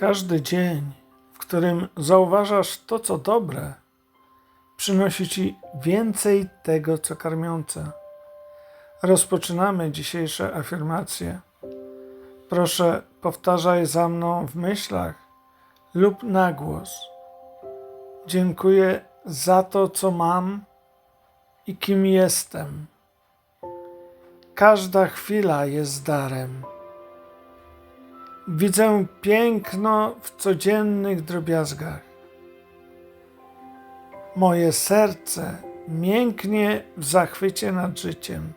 Każdy dzień, w którym zauważasz to, co dobre, przynosi ci więcej tego, co karmiące. Rozpoczynamy dzisiejsze afirmacje. Proszę, powtarzaj za mną w myślach lub na głos. Dziękuję za to, co mam i kim jestem. Każda chwila jest darem. Widzę piękno w codziennych drobiazgach. Moje serce mięknie w zachwycie nad życiem.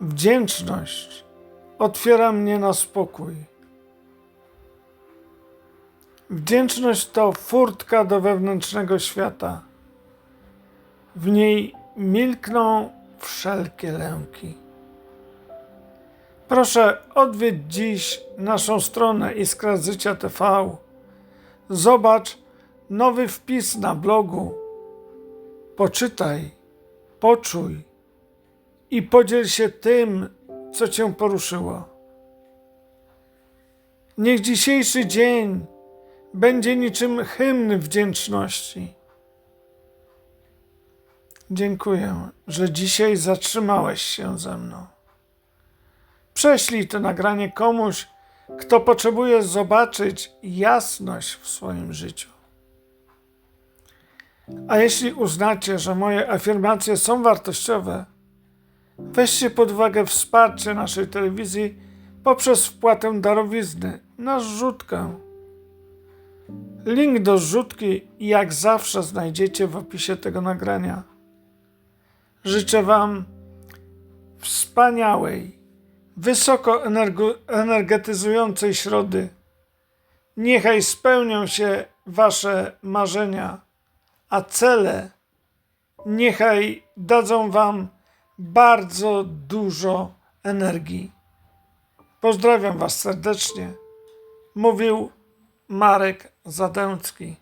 Wdzięczność otwiera mnie na spokój. Wdzięczność to furtka do wewnętrznego świata. W niej milkną wszelkie lęki. Proszę odwiedź dziś naszą stronę Iskra Życia TV. Zobacz nowy wpis na blogu. Poczytaj, poczuj i podziel się tym, co Cię poruszyło. Niech dzisiejszy dzień będzie niczym hymn wdzięczności. Dziękuję, że dzisiaj zatrzymałeś się ze mną. Prześlij to nagranie komuś, kto potrzebuje zobaczyć jasność w swoim życiu. A jeśli uznacie, że moje afirmacje są wartościowe, weźcie pod uwagę wsparcie naszej telewizji poprzez wpłatę darowizny na zrzutkę. Link do zrzutki jak zawsze znajdziecie w opisie tego nagrania. Życzę Wam wspaniałej, wysoko energetyzującej środy. Niechaj spełnią się Wasze marzenia, a cele niechaj dadzą Wam bardzo dużo energii. Pozdrawiam Was serdecznie. Mówił Marek Zadęcki.